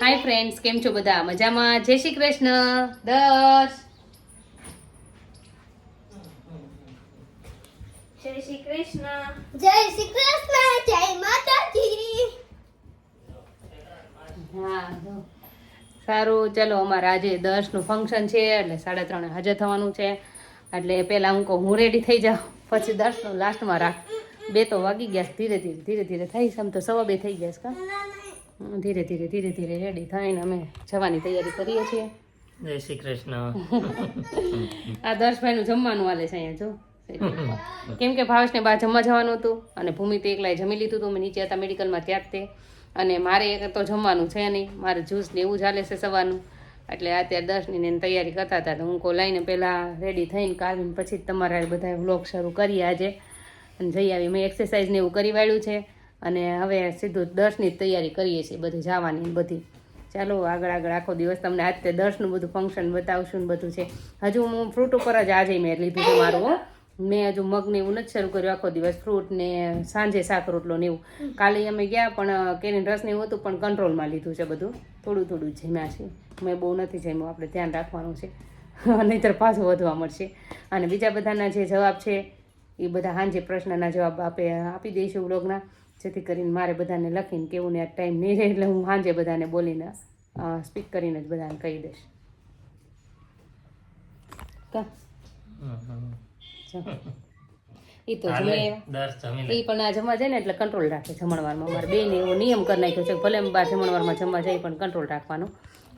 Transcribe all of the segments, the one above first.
Hi friends કેમ છો બધા? મજામાં? જય શ્રી કૃષ્ણ. દસ. જય શ્રી કૃષ્ણ. જય શ્રી કૃષ્ણ જય માતાજી. હા સારું ચલો અમારે આજે દસનું ફંક્શન છે એટલે સાડા ત્રણે હાજર થવાનું છે. એટલે પહેલાં હું કહું હું રેડી થઈ જાઉં. પછી દર્શનું લાસ્ટમાં રાખ. બે તો વાગી ગયા ધીરે ધીરે ધીરે ધીરે થઈ આમ તો સવા બે થઈ ગયા છે કા? ધીરે ધીરે ધીરે ધીરે રેડી થઈને અમે જવાની તૈયારી કરીએ છીએ. જય શ્રી કૃષ્ણ. આ દર્શભાઈનું જમવાનું હાલે છે અહીંયા જો. કેમ કે ભાવેશને બહાર જમવા જવાનું હતું અને ભૂમિ તે એકલાએ જમી લીધું હતું. મેં નીચે હતા મેડિકલમાં ત્યાં જ તે. અને મારે એક તો જમવાનું છે નહીં. મારે જ્યુસ ને એવું ચાલે છે સવારનું. એટલે અત્યારે દર્શની ને તૈયારી કરતા હતા. તો હું કહું લઈને પહેલાં રેડી થઈને કાઢીને પછી જ તમારા બધા વ્લોગ શરૂ કરીએ આજે. અને જઈ આવી. મેં એક્સરસાઇઝ ને એવું કરી વાળ્યું છે. અને હવે સીધું દર્શની તૈયારી કરીએ છીએ બધી જવાની બધી. ચાલો, આગળ આગળ આખો દિવસ તમને આજ દર્શનું બધું ફંક્શન બતાવશું ને બધું છે. હજુ હું ફ્રૂટ ઉપર જ આજે મેં લીધું છે મારું. મેં હજુ મગને એવું નથી શરૂ કર્યું આખો દિવસ ફ્રૂટ ને સાંજે શાક, રોટલો ને એવું. કાલે અમે ગયા પણ કેરીન રસ ને એવું હતું પણ કંટ્રોલમાં લીધું છે બધું. થોડું થોડું જમ્યા છે. મેં બહુ નથી જમ્યું, આપણે ધ્યાન રાખવાનું છે. નહીંતર પાછું વધવા મળશે. અને બીજા બધાના જે જવાબ છે, એ બધા સાંજે પ્રશ્નના જવાબ આપે, આપી દઈશું વ્લોગના જેથી કરીને મારે બધાને લખીને કેવું ને આ ટાઈમ નહીં રહે એટલે હું સાંજે બધાને બોલીને સ્પીક કરીને જ બધાને કહી દઈશ. કા? એ તો જમે એ પણ આ જમવા જાય ને એટલે કંટ્રોલ રાખે જમણવારમાં. મારે બેને એવો નિયમ કરી નાખ્યો છે ભલે બાર જમણવારમાં જમવા જાય પણ કંટ્રોલ રાખવાનો.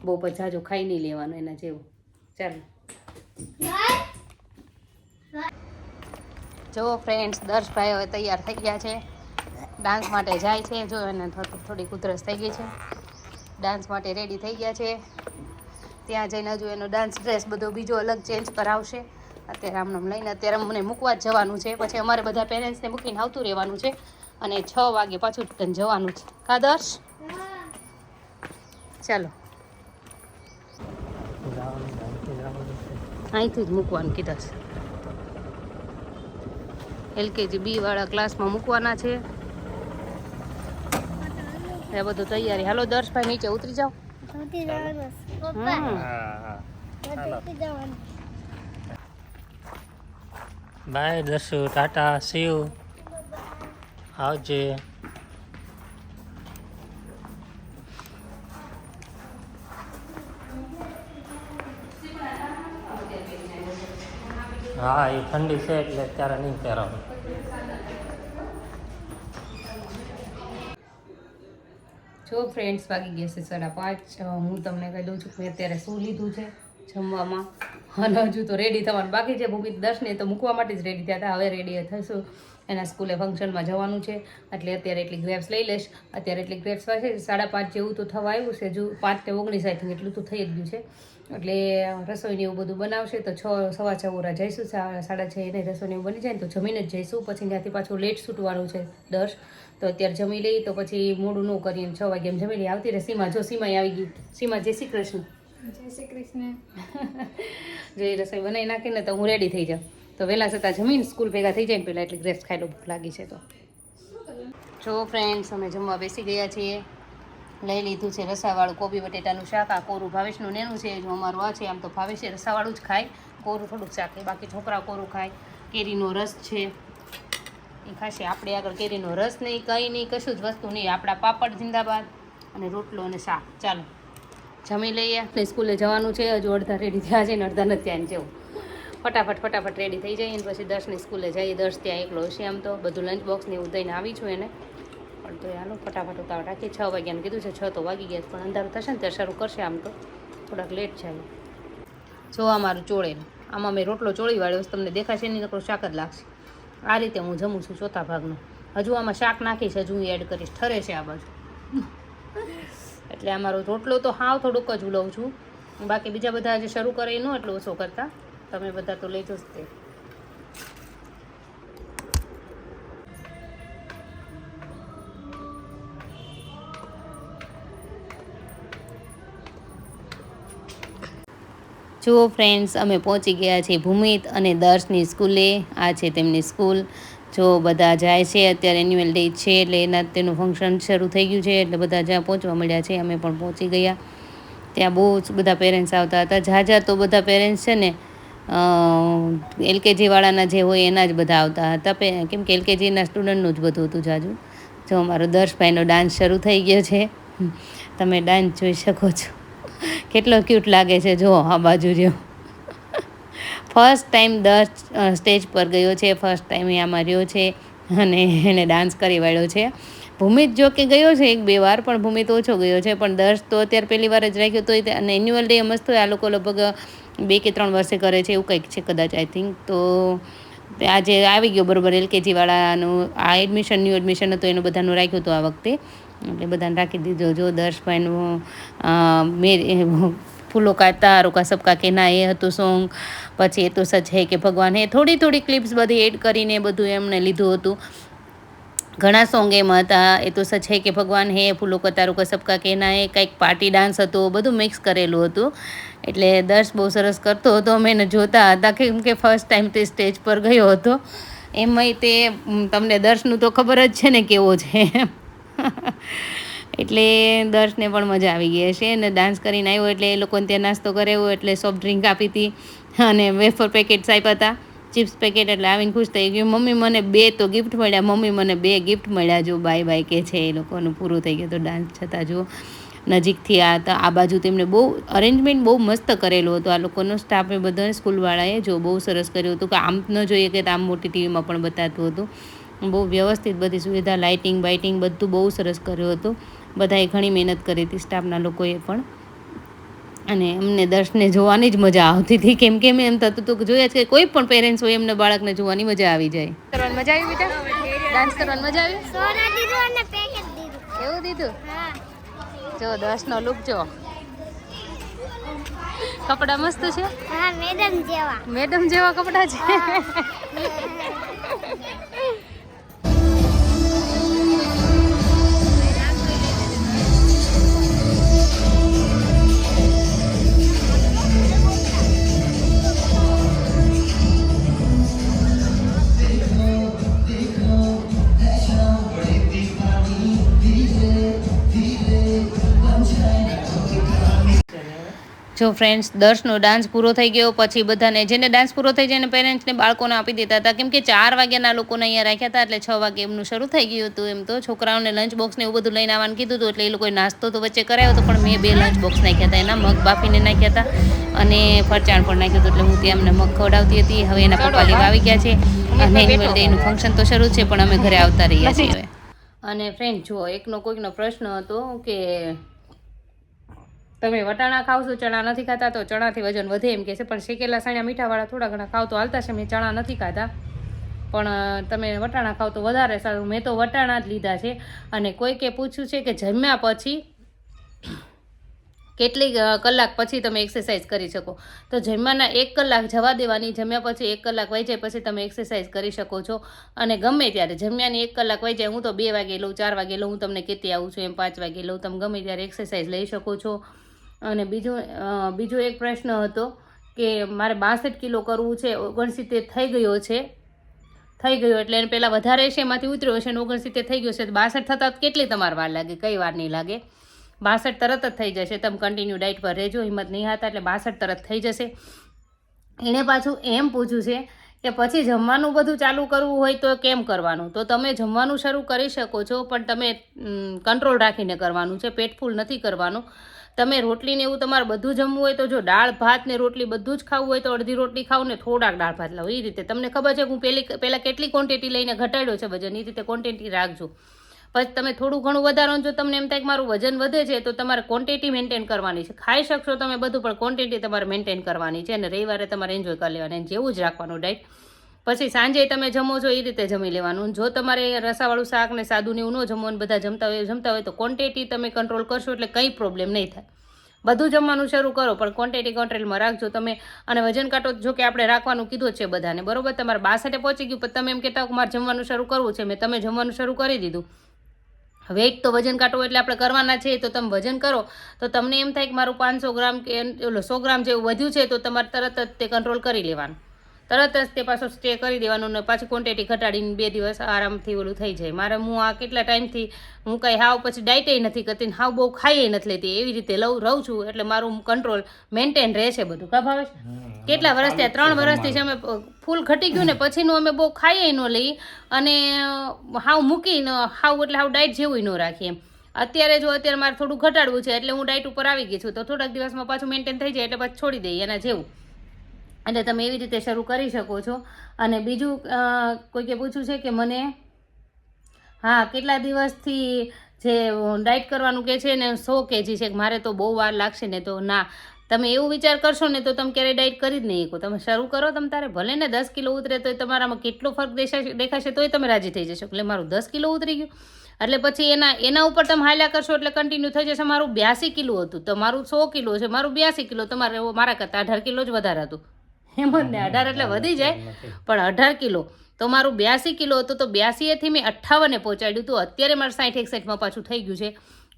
બહુ પણ જાજુ ખાઈ નહીં લેવાનું એના જેવું. ચાલો. જો ફ્રેન્ડ્સ દર્શભાઈ હવે તૈયાર થઈ ગયા છે. ડાન્સ માટે જાય છે. જો એને થોડી થોડીક ઉધરસ થઈ ગઈ છે. ડાન્સ માટે રેડી થઈ ગયા છે. ત્યાં જઈને હજુ એનો ડાન્સ ડ્રેસ બધો બીજો અલગ ચેન્જ કરાવશે અત્યારે આમ લઈને અત્યારે મને મૂકવા જ જવાનું છે. પછી અમારે બધા પેરેન્ટ્સને મૂકીને આવતું રહેવાનું છે. અને છ વાગે પાછું જવાનું છે. કાદર્શ ચાલો. અહીંથી જ મૂકવાનું કીધા છે. એલકેજી બી વાળા ક્લાસમાં મૂકવાના છે. એ બધું તૈયારી. હાલો દર્શભાઈ નીચે ઉતરી જાઓ. સૌથી જવાનું હા હા. સૌથી જવાનું. બાય દર્શુ ટાટા શિવ આવજે. હા એ ઠંડી છે એટલે અત્યારે નહીં પહેરવાનું જો ફ્રેન્ડ્સ વાગી ગયા છે. સાડા પાંચ હું તમને કહી દઉં છું કે મેં અત્યારે શું લીધું છે જમવામાં? અને હજુ તો રેડી થવાનું બાકી છે. ભૂમિ દર્શને તો મૂકવા માટે જ રેડી થયા હતા. હવે રેડી થશું. એના સ્કૂલે ફંક્શનમાં જવાનું છે. એટલે અત્યારે એટલી ગ્રેપ્સ લઈ લઈશ. અત્યારે એટલી ગ્રેપ્સ છે. સાડા પાંચ જેવું તો થવા આવ્યું છે. હજુ પાંચ કે ઓગણીસ આઈ થિંક એટલું તો થઈ જ ગયું છે. એટલે રસોઈને એવું બધું બનાવશે તો છ, સવા છ ઓરા જઈશું. સાડા છ એને રસોઈને એવું બની જાય ને તો જમીને જ જઈશું. પછી ત્યાંથી પાછું લેટ છૂટવાનું છે દર્શ તો અત્યારે જમી લઈ તો પછી મોડું ન કરીએ છ વાગે એમ જમી લઈએ. આવતી રહે સીમા. જો સીમા આવી ગઈ. સીમા, જય શ્રી કૃષ્ણ. જય શ્રી કૃષ્ણ. જો એ રસોઈ બનાવી નાખીને તો હું રેડી થઈ જાઉં. તો વહેલા છતાં જમીન સ્કૂલ ભેગા થઈ જાય ને પહેલાં એટલે ગ્રેપ્સ ખાઈ લો ભૂખ લાગી છે તો. જો ફ્રેન્ડ્સ અમે જમવા બેસી ગયા છીએ. લઈ લીધું છે રસાવાળું કોબી બટેટાનું શાક. આ કોરું ભાવેશનું નેનું છે જો અમારું આ છે આમ તો ભાવેશે રસાવાળું જ ખાય. કોરું થોડુંક શાક ખાય બાકી છોકરા કોરું ખાય. કેરીનો રસ છે. એ ખાશે. આપણે આગળ કેરીનો રસ નહીં કંઈ નહીં કશું જ વસ્તુ નહીં. આપણા પાપડ જિંદાબાદ. અને રોટલો અને શાક. ચાલો. જમી લઈએ. ને સ્કૂલે જવાનું છે, હજુ અડધા રેડી થયા છે ને અડધા નથી ત્યાં જેવું. ફટાફટ ફટાફટ રેડી થઈ જઈએ ને પછી દર્શની સ્કૂલે જઈએ. દર્શ ત્યાં એકલો હશે આમ તો. બધું લંચ બોક્સ ને એવું દઈને આવી છું એને. પણ તો હાલો, ફટાફટ ઉતાવળ રાખીએ. છ વાગ્યાનું કીધું છે, છ તો વાગી ગયા પણ અંધારું થશે ને ત્યારે શરૂ કરશે આમ તો. થોડાક લેટ છે જો આ મારું ચોળેલું આમાં મેં રોટલો ચોળી વાળ્યો. તમને દેખાશે નહીં, નકરો શાક જ લાગશે. આ રીતે હું જમું છું ચોથા ભાગનું. હજુ આમાં શાક નાખીશ, હજુ હું એડ કરીશ. ઠરે છે આ બાજુ. એટલે અમારો રોટલો તો હાવ થોડુંક જ ઉલવું છું. બાકી બીજા બધા જે શરૂ કરે એ ન એટલો ઓછો કરતા. તમે બધા તો લેજો જ તે. જુઓ ફ્રેન્ડ્સ અમે પહોંચી ગયા છીએ ભૂમિત અને દર્શની સ્કૂલે. આ છે તેમની સ્કૂલ. જો બધા જાય છે, અત્યારે એન્યુઅલ ડે છે એટલે એના તેનું ફંક્શન શરૂ થઈ ગયું છે, એટલે બધા જ્યાં પહોંચવા મળ્યા છે, અમે પણ પહોંચી ગયા. ત્યાં બહુ જ બધા પેરેન્ટ્સ આવતા હતા. ઝાઝા તો બધા પેરેન્ટ્સ છે ને એલકેજીવાળાના જે હોય એના જ બધા આવતા હતા. કેમ કે એલકેજીના સ્ટુડન્ટનું જ બધું હતું ઝાઝું. જો અમારો દર્શભાઈનો ડાન્સ શરૂ થઈ ગયો છે. તમે ડાન્સ જોઈ શકો છો. કેટલો ક્યુટ લાગે છે. જો, આ બાજુ જો. ફર્સ્ટ ટાઈમ દર સ્ટેજ પર ગયો છે ફર્સ્ટ ટાઈમ આમાં રહ્યો છે અને એણે ડાન્સ કરી વાળ્યો છે. ભૂમિત જો કે ગયો છે એક બે વાર, પણ ભૂમિત ઓછો ગયો છે, પણ દર્શ તો અત્યારે પહેલી વાર જ રાખ્યો તો અને એન્યુઅલ ડે મસ્ત હોય, આ લોકો લગભગ બે કે ત્રણ વર્ષે કરે છે, એવું કંઈક છે કદાચ આઈ થિંક તો આજે આવી ગયો બરોબર એલકેજીવાળાનું આ એડમિશન ન્યૂ એડમિશન હતું, એનું બધાનું રાખ્યું હતું આ વખતે. એટલે બધાને રાખી દીધો. જો દર્શભાઈનું મેર ફૂલો કા તારો કા સબકા કેના એ હતું સોંગ. પછી એ તો સચ હે કે ભગવાન હે. થોડી થોડી ક્લિપ્સ બધી એડ કરીને બધું એમણે લીધું હતું. ઘણા સોંગ એમ હતા. એ તો સચ હે કે ભગવાન હે, ફૂલો કા સબકા કેના એ, કંઈક પાર્ટી ડાન્સ હતો, બધું મિક્સ કરેલું હતું. એટલે દર્શ બહુ સરસ કરતો હતો. અમે એને જોતા હતા કેમ કે ફર્સ્ટ ટાઈમ તે સ્ટેજ પર ગયો હતો. એમાંય તે તમને દર્શનું તો ખબર જ છે ને કેવો છે. એટલે દર્શને પણ મજા આવી ગઈ હશે અને ડાન્સ કરીને આવ્યો એટલે એ લોકોને ત્યાં નાસ્તો કરાવ્યો એટલે સોફ્ટ ડ્રિંક આપી હતી. અને વેફર પેકેટ્સ આપ્યા હતા. ચિપ્સ પેકેટ એટલે આવીને ખુશ થઈ ગયું. મમ્મી મને બે તો ગિફ્ટ મળ્યા. મમ્મી મને બે ગિફ્ટ મળ્યા. જો બાય બાય કે છે એ લોકોનું પૂરું થઈ ગયું તો ડાન્સ છતાં જો નજીકથી આ હતા આ બાજુ તેમણે બહુ અરેન્જમેન્ટ બહુ મસ્ત કરેલું હતું. આ લોકોનો સ્ટાફે બધા સ્કૂલવાળાએ જો બહુ સરસ કર્યું હતું કે આમ ન જોઈએ કે આમ મોટી ટીવીમાં પણ બતાવતું હતું. બહુ વ્યવસ્થિત બધી સુવિધા લાઇટિંગ બાઇટિંગ બધું બહુ સરસ કર્યું હતું. બધાએ ઘણી મહેનત કરી હતી સ્ટાફના લોકોએ પણ. અને અમને દર્શને જોવાની જ મજા આવતી હતી. કેમ કે એમ થતું હતું કે જોયા છે કે કોઈ પણ પેરેન્ટ્સ હોય એમને બાળકને જોવાની મજા આવી જાય. કરવાની મજા આવી બેટા? ડાન્સ કરવાની મજા આવી? સોના દીધું અને પેકેટ દીધું. એવું દીધું? જો દર્શનો લુક જો. કપડા મસ્ત છે? હા મેડમ જેવા. મેડમ જેવા કપડા છે? જો ફ્રેન્ડ્સ દર્શનો ડાન્સ પૂરો થઈ ગયો પછી બધાને જેને ડાન્સ પૂરો થઈ જાય એને પેરેન્ટ્સને બાળકોને આપી દેતા હતા. કેમ કે ચાર વાગ્યાના લોકોને અહીંયા રાખ્યા હતા એટલે છ વાગે એમનું શરૂ થઈ ગયું હતું એમ તો. છોકરાઓને લંચ બોક્સને એવું બધું લઈને આવવાનું કીધું હતું એટલે એ લોકોએ નાસ્તો તો વચ્ચે કરાયો હતો પણ મેં બે લંચ બોક્સ નાખ્યા હતા. એના મગ બાફીને નાખ્યા હતા અને ફરચાણ પણ નાખ્યું હતું એટલે હું ત્યાં એમને મગ ખવડાવતી હતી. હવે એના પપ્પા લેવા આવી ગયા છે. અને ડેનું ફંક્શન તો શરૂ છે પણ અમે ઘરે આવતા રહ્યા છીએ અને ફ્રેન્ડ જો એકનો કોઈકનો પ્રશ્ન હતો કે તમે વટાણા ખાવ છો ચણા નથી ખાતા, તો ચણાથી વજન વધે એમ કહે છે. પણ શેકેલા સાણિયા મીઠાવાળા થોડા ઘણા ખાવ તો હાલતા છે, મેં ચણા નથી ખાતા પણ તમે વટાણા ખાવ તો વધારે સારું. મેં તો વટાણા જ લીધા છે. અને કોઈકે પૂછ્યું છે કે જમ્યા પછી કેટલી કલાક પછી તમે એક્સરસાઇઝ કરી શકો? તો જમવાના એક કલાક જવા દેવાની. જમ્યા પછી એક કલાક વહી જાય પછી તમે એક્સરસાઇઝ કરી શકો છો. અને ગમે ત્યારે જમ્યાની એક કલાક વહી જાય, હું તો બે વાગે લઉં, ચાર વાગે લઉં, હું તમને કહેતી આવું છું એમ, પાંચ વાગે લઉં, તમે ગમે ત્યારે એક્સરસાઇઝ લઈ શકો છો. અને બીજું બીજો એક પ્રશ્ન હતો કે મારે બાસઠ કિલો કરવું છે, ઓગણસિત્તેર થઈ ગયો છે. થઈ ગયો એટલે એને પહેલાં વધારે છે, એમાંથી ઉતર્યો છે અને ઓગણસિત્તેર થઈ ગયો છે. તો બાસઠ થતાં કેટલી તમારે વાર લાગે? કઈ વાર નહીં લાગે? બાસઠ તરત જ થઈ જશે. તમે કન્ટિન્યુ ડાયટ પર રહેજો, હિંમત નહીં હતા એટલે બાસઠ તરત થઈ જશે. એણે પાછું એમ પૂછ્યું છે કે પછી જમવાનું બધું ચાલુ કરવું હોય તો કેમ કરવાનું? તો તમે જમવાનું શરૂ કરી શકો છો, પણ તમે કંટ્રોલ રાખીને કરવાનું છે, પેટ ફૂલ નથી કરવાનું. તમે રોટલી ને એવું તમારે બધું જમવું હોય તો જો દાળ, ભાત ને રોટલી બધું જ ખાવું હોય તો અડધી રોટલી ખાવ ને થોડાક દાળ, ભાત લાવો. એ રીતે. તમને ખબર છે હું પહેલી પહેલાં કેટલી ક્વોન્ટિટી લઈને ઘટાડ્યો છે વજન? એ રીતે ક્વોન્ટિટી રાખજો. પછી તમે થોડું ઘણું વધારો જો તમને એમ થાય કે મારું વજન વધે છે, તો તમારે ક્વોન્ટિટી મેન્ટેન કરવાની છે. ખાઈ શકશો તમે બધું, પણ ક્વોન્ટિટી તમારે મેન્ટેન કરવાની છે અને રવિવારે તમારે એન્જોય કરી લેવાની જેવું જ રાખવાનું ડાયટ પછી સાંજે તમે જમો છો એ રીતે જમી લેવાનું. જો તમારે રસાવાળું શાક ને સાદું એવું ન જમવાનું બધા જમતા હોય જમતા હોય તો ક્વોન્ટિટી તમે કંટ્રોલ કરશો એટલે કંઈ પ્રોબ્લેમ નહીં થાય. બધું જમવાનું શરૂ કરો, પણ ક્વોન્ટિટી કંટ્રોલમાં રાખજો તમે. અને વજન કાંટો જો કે આપણે રાખવાનું કીધું છે બધાને. બરોબર? તમારે બાસઠે પહોંચી ગયું, પણ તમે એમ કહેતા કે મારે જમવાનું શરૂ કરવું છે. મેં તમે જમવાનું શરૂ કરી દીધું. વેઇટ તો વજન કાઢવું એટલે આપણે કરવાના છે તો તમે વજન કરો. તો તમને એમ થાય કે મારું પાંચસો ગ્રામ કે ઓલો સો ગ્રામ જેવું વધ્યું છે, તો તમારે તરત જ તે કંટ્રોલ કરી લેવાનું. તરત જ તે પાછો સ્ટે કરી દેવાનું ને પાછી ક્વોન્ટિટી ઘટાડીને બે દિવસ આરામથી ઓલું થઈ જાય. મારે હું આ કેટલા ટાઈમથી હું કાંઈ હાવ પછી ડાયટે નથી કરતી હાવ બહુ ખાઈએ નથી લેતી. એવી રીતે લઉં, રહું છું, એટલે મારું કંટ્રોલ મેન્ટેન રહેશે બધું. કા ભાવેશ? કેટલા વર્ષ થયા ત્રણ વર્ષથી છે અમે ફૂલ ઘટી ગયું ને પછીનું અમે બહુ ખાઈએ ન લઈ. અને હાવ મૂકીને હાવ એટલે હાવ ડાયટ જેવું ન રાખીએ. અત્યારે જો અત્યારે મારે થોડું ઘટાડવું છે એટલે હું ડાયટ ઉપર આવી ગઈ છું. તો થોડાક દિવસમાં પાછું મેન્ટેન થઈ જાય એટલે પછી છોડી દઈએ એના જેવું. એટલે તમે એવી રીતે શરૂ કરી શકો છો. અને બીજું કોઈકે પૂછ્યું છે કે મને હા કેટલા દિવસથી જે ડાયટ કરવાનું કે છે ને સો કેજી છે. કે મારે તો બહુ વાર લાગશે ને તો ના. તમે એવું વિચાર કરશો ને તો તમે ક્યારેય ડાયટ કરી જ નહીં શકો. તમે શરૂ કરો, તમે તારે ભલે ને દસ કિલો ઉતરે તો તમારામાં કેટલો ફરક દેખાશે દેખાશે તોય તમે રાજી થઈ જશો. એટલે મારું દસ કિલો ઉતરી ગયું. એટલે પછી એના એના ઉપર તમે હાલ્યા કરશો એટલે કન્ટિન્યુ થઈ જશે. મારું બ્યાસી કિલો હતું તમારું સો કિલો છે, મારું બ્યાસી કિલો તમારે મારા કરતાં અઢાર કિલો જ વધારે હતું. એમ જ અઢાર એટલે વધી જાય, પણ અઢાર કિલો. તો મારું બ્યાસી કિલો હતું, તો બ્યાસીએથી મેં અઠ્ઠાવને પહોંચાડ્યું હતું. અત્યારે મારે સાઠ એકસઠમાં પાછું થઈ ગયું છે.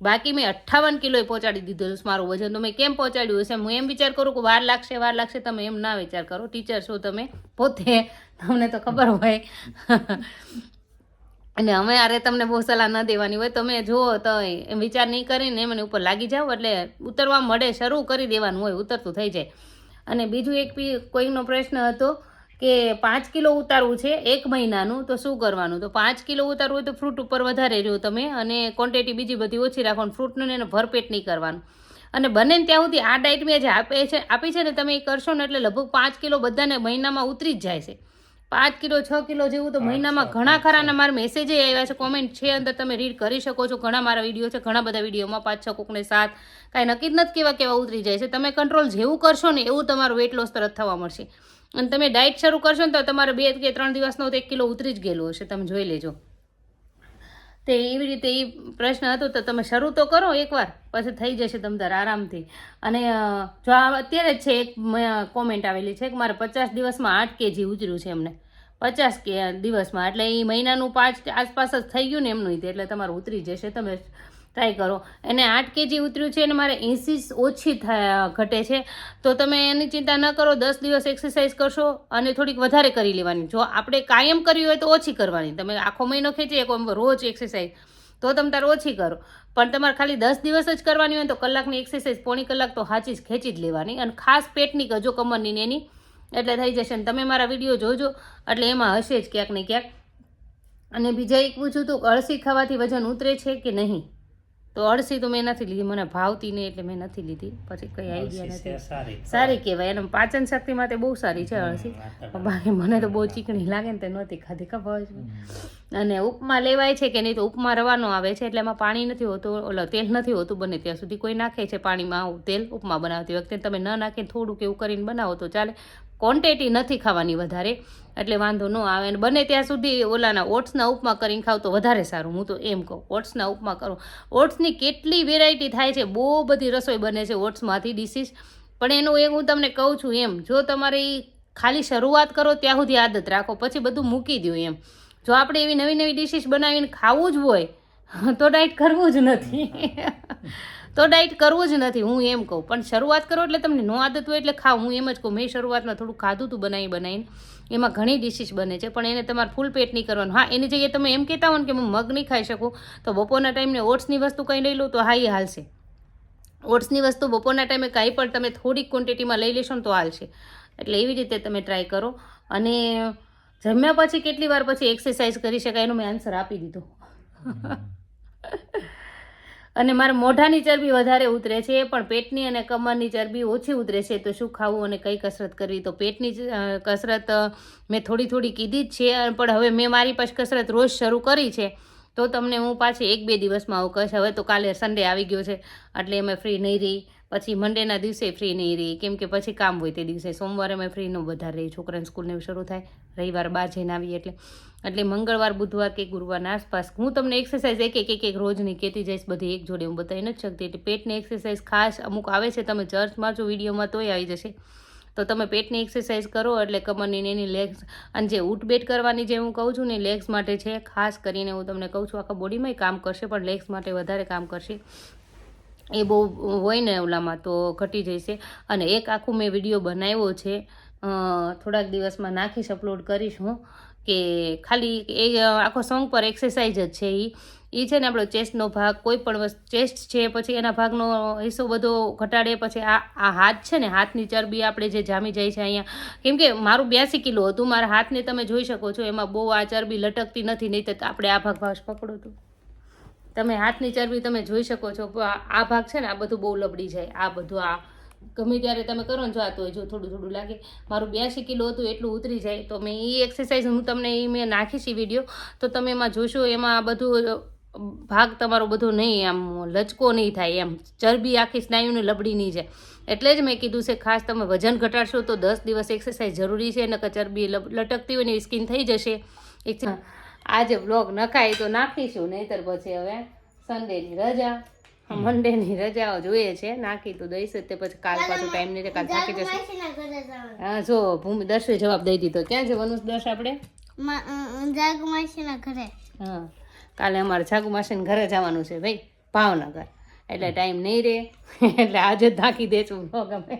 બાકી મેં અઠ્ઠાવન કિલોએ પહોંચાડી દીધું છે મારું વજન. તો મેં કેમ પહોંચાડ્યું હશે? હું એમ વિચાર કરું કે વાર લાગશે વાર લાગશે. તમે એમ ના વિચાર કરો. ટીચર છો તમે, પોતે. તમને તો ખબર હોય. અને અમે અરે તમને બહુ સલાહ ન દેવાની હોય. તમે જુઓ તો એમ વિચાર નહીં કરીને એમને ઉપર લાગી જાઓ. એટલે ઉતરવા મળે, શરૂ કરી દેવાનું હોય, ઉતરતું થઈ જાય. અને બીજું એક કોઈનો પ્રશ્ન હતો કે પાંચ કિલો ઉતારવું છે એક મહિનાનું તો શું કરવાનું? તો પાંચ કિલો ઉતારવું હોય તો ફ્રૂટ ઉપર વધારે રહ્યો તમે અને ક્વોન્ટિટી બીજી બધી ઓછી રાખવાનું ફ્રૂટનું એને ભરપેટ નહીં કરવાનું. અને બને ત્યાં સુધી આ ડાયટ મેં જે આપે છે આપી છે ને તમે એ કરશો ને એટલે લગભગ પાંચ કિલો બધાને મહિનામાં ઉતરી જ જાય છે. પાંચ કિલો છ કિલો જેવું તો મહિનામાં ઘણા ખરાના મારા મેસેજ આવ્યા છે કોમેન્ટ છે અંદર તમે રીડ કરી શકો છો. ઘણા મારા વીડિયો છે ઘણા બધા વિડીયોમાં પાંચ છ કોકને સાત કાંઈ નક્કી જ નથી કેવા કેવા ઉતરી જાય છે. તમે કંટ્રોલ જેવું કરશો ને એવું તમારું વેટ લોસ તરત થવા મળશે. અને તમે ડાયટ શરૂ કરશો ને તો તમારે બે કે ત્રણ દિવસનો એક કિલો ઉતરી જ ગયેલું હશે. તમે જોઈ લેજો. તે એવી રીતે એ પ્રશ્ન હતો તો તમે શરૂ તો કરો એકવાર, પછી થઈ જશે તમ તાર આરામથી. અને જો આ અત્યારે જ છે એક કોમેન્ટ આવેલી છે કે મારે પચાસ દિવસમાં આઠ કેજી ઉતર્યું છે એમને. પચાસ કે, દિવસમાં. એટલે એ મહિનાનું પાંચ આસપાસ જ થઈ ગયું ને એમનું એટલે તમારું ઉતરી જશે. તમે ટ્રાય કરો. એને આઠ કેજી ઉતર્યું છે અને મારે એંસી ઓછી ઘટે છે. તો તમે એની ચિંતા ન કરો, દસ દિવસ એક્સરસાઇઝ કરશો અને થોડીક વધારે કરી લેવાની. જો આપણે કાયમ કરવી હોય તો ઓછી કરવાની. તમે આખો મહિનો ખેંચી એક રોજ એક્સરસાઇઝ તો તમે તારે ઓછી કરો. પણ તમારે ખાલી દસ દિવસ જ કરવાની હોય તો કલાકની એક્સરસાઇઝ પોણી કલાક તો હાચી જ ખેંચી જ લેવાની. અને ખાસ પેટની કરજો કમરની ને એની, એટલે થઈ જશે. ને તમે મારા વીડિયો જોજો. એટલે એમાં હશે જ ક્યાંક ને ક્યાંક. અને બીજા એક પૂછું તો અળસી ખાવાથી વજન ઉતરે છે કે નહીં? તો અળસી તો મેં નથી લીધી મને ભાવતી નહીં એટલે મેં નથી લીધી. પછી કઈ આઈડિયા નથી. સારી સારી કહેવાય એનું પાચન શક્તિ માટે બહુ સારી છે અળસી. બાકી મને તો બહુ ચીકણી લાગે ને તે નહોતી ખાધી ખબર છે. અને ઉપમા લેવાય છે કે નહીં તો ઉપમા રવાનો આવે છે એટલે એમાં પાણી નથી હોતું ઓલો તેલ નથી હોતું બને ત્યાં સુધી. કોઈ નાખે છે પાણીમાં તેલ ઉપમા બનાવતી વખતે. તમે ન નાખીને થોડુંક એવું કરીને બનાવો તો ચાલે. ક્વોન્ટિટી નથી ખાવાની વધારે. એટલે વાંધો ન આવે. અને બને ત્યાં સુધી ઓલાના ઓટ્સના ઉપમા કરીને ખાવ તો વધારે સારું. હું તો એમ કહું, ઓટ્સના ઉપમા કરો. ઓટ્સની કેટલી વેરાયટી થાય છે, બહુ બધી રસોઈ બને છે ઓટ્સમાંથી ડિશિસ પણ એનું એ હું તમને કહું છું એમ, જો તમારે ખાલી શરૂઆત કરો ત્યાં સુધી આદત રાખો, પછી બધું મૂકી દો એમ. જો આપણે એવી નવી નવી ડિશિસ બનાવીને ખાવું જ હોય, તો ડાયટ કરવું જ નથી. તો ડાયટ કરવું જ નથી, હું એમ કહું. પણ શરૂઆત કરો એટલે તમને નો આદત હોય એટલે ખાવ હું એમ જ કહું, મેં શરૂઆતમાં થોડું ખાધું હતું બનાવી બનાવીને. એમાં ઘણી ડિશિસ બને છે, પણ એને તમારે ફૂલ પેટ નહીં કરવાનું. હા, એની જગ્યાએ તમે એમ કહેતા હો ને કે હું મગ નહીં ખાઈ શકું, તો બપોરના ટાઈમને ઓટ્સની વસ્તુ કંઈ લઈ લઉં તો હા, એ હાલશે. ઓટ્સની વસ્તુ બપોરના ટાઈમે કાંઈ પણ તમે થોડીક ક્વોન્ટિટીમાં લઈ લેશો ને તો હાલશે. એટલે એવી રીતે તમે ટ્રાય કરો. અને જમ્યા પછી કેટલી વાર પછી એક્સરસાઇઝ કરી શકાય એનો મેં આન્સર આપી દીધો. અને મારા મોઢાની ચરબી વધારે ઉતરે છે પણ પેટની અને કમરની ચરબી ઓછી ઉતરે છે, તો શું ખાવું અને કઈ કસરત કરવી? તો પેટની કસરત મેં થોડી થોડી કીધી જ છે પણ હવે મેં મારી પાસે કસરત રોજ શરૂ કરી છે, તો તમને હું પાછી એક બે દિવસમાં આવું કહીશ હવે તો કાલે સન્ડે આવી ગયો છે, એટલે અમે ફ્રી નહીં રહી. પછી મંડેના દિવસે ફ્રી નહીં રહી. કેમ કે પછી કામ હોય તે દિવસે. સોમવારે અમે ફ્રી ન વધારે રહી છોકરાને સ્કૂલને શરૂ થાય. રવિવાર બાર જઈને આવીએ એટલે. એટલે મંગળવાર, બુધવાર કે ગુરુવારના આસપાસ. હું તમને એક્સરસાઇઝ એક એક એક એક રોજની કહેતી જઈશ. બધી એક જોડે હું બતાવી નથી શકતી. એટલે પેટની એક્સરસાઇઝ ખાસ અમુક આવે છે. તમે ચર્ચમાં જો વિડીયોમાં તોય આવી જશે. તો તમે પેટની એક્સરસાઇઝ કરો એટલે કમરની એની લેગ્સ અને જે ઉઠબેટ કરવાની જે હું કહું છું ને લેગ્સ માટે છે. ખાસ કરીને હું તમને કહું છું, આખા બોડીમાંય કામ કરશે, પણ લેગ્સ માટે વધારે કામ કરશે. એ બહુ હોય ને ઓલામાં તો ઘટી જશે. અને એક આખું મેં વીડિયો બનાવ્યો છે. થોડાક દિવસમાં નાખીશ અપલોડ કરીશ હું. કે ખાલી એ આખો સોંગ પર એક્સરસાઇઝ જ છે એ એ છે ને આપણો ચેસ્ટનો ભાગ, કોઈ પણ ચેસ્ટ છે, પછી એના ભાગનો હિસ્સો બધો ઘટાડે, પછી આ આ હાથ છે ને, હાથની ચરબી આપણે જે જામી જાય છે અહીંયા. કેમ કે મારું બ્યાસી કિલો હતું, મારા હાથને તમે જોઈ શકો છો, એમાં બહુ આ ચરબી લટકતી નથી નહીં તો આપણે આ ભાગ ભાગ પકડો તો. તમે હાથની ચરબી તમે જોઈ શકો છો આ- ભાગ છે ને, આ બધું બહુ લબડી જાય. આ બધું આ ગમે ત્યારે તમે કરો ને જોતું હોય જો થોડું થોડું લાગે. મારું બ્યાસી કિલો હતું, એટલું ઉતરી જાય. તો મેં એ એક્સરસાઇઝ હું તમને એ મેં નાખીશ એ વીડિયો તો તમે એમાં જોશો, એમાં આ બધું ભાગ તમારો બધો નહીં, આમ લચકો નહીં થાય. એમ ચરબી આખી સ્નાયુને લબડી નહીં જાય. એટલે જ મેં કીધું છે, ખાસ તમે વજન ઘટાડશો તો દસ દિવસ એક્સરસાઇઝ જરૂરી છે, નકર ચરબી લટકતી હોય ને સ્કિન થઈ જશે. એક આજે બ્લોગ નખાય તો નાખીશું નહીંતર પછી હવે સન્ડેની રજા. મંડેની રજાઓ જોઈએ છે. નાખી તો દઈશ તે પછી કાલ પાછું ટાઈમ નહીં કાલ થાકી જશે. હા જો ભૂમિ દર્શે જવાબ દઈ દીધો. ક્યાં જવાનું દર્શ આપણે? ઘરે. હા કાલે અમારે છાગુ માસીને ઘરે જવાનું છે ભાઈ ભાવનગર. એટલે ટાઈમ નહીં રહે એટલે આજે જ નાખી દઈશું બ્લોગ અમે.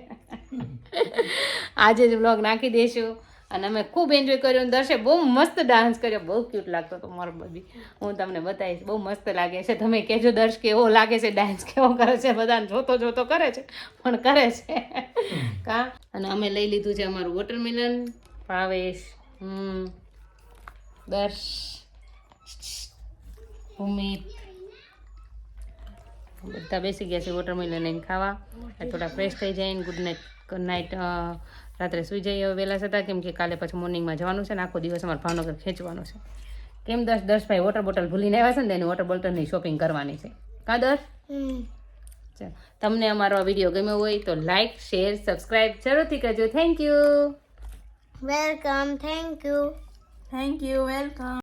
આજે જ બ્લોગ નાખી દઈશું અને અમે ખૂબ એન્જોય કર્યો દર્શે બહુ મસ્ત ડાન્સ કર્યો. બહુ ક્યુટ લાગતો હતો મારો બબી. હું તમને બતાવીશ, બહુ મસ્ત લાગે છે. તમે કહેજો દર્શ કેવો લાગે છે ડાન્સ કેવો કરે છે? બધાને જોતો જોતો કરે છે, પણ કરે છે. કા? અને અમે લઈ લીધું છે અમારું વોટરમેલન ભાવેશ, હમ, દર્શ ભૂમિ બધા બેસી ગયા છે વોટરમેલન એને ખાવા. થોડા ફ્રેશ થઈ જાય ગુડ નાઇટ ગુડ નાઇટ રાત્રે સુઈ જઈએ હવે વહેલા થતા કેમ કે કાલે પછી મોર્નિંગમાં જવાનું છે ને આખો દિવસ અમારે ભાવનગર ખેંચવાનું છે. કેમ દસ દસભાઈ વોટર બોટલ ભૂલીને આવ્યા છે ને એની વોટર બોટલની શોપિંગ કરવાની છે. કા દસ ચાલો. તમને અમારો આ વીડિયો ગમ્યો હોય તો લાઇક શેર સબસ્ક્રાઇબ જરૂરથી કરજો. Thank you welcome thank you thank you welcome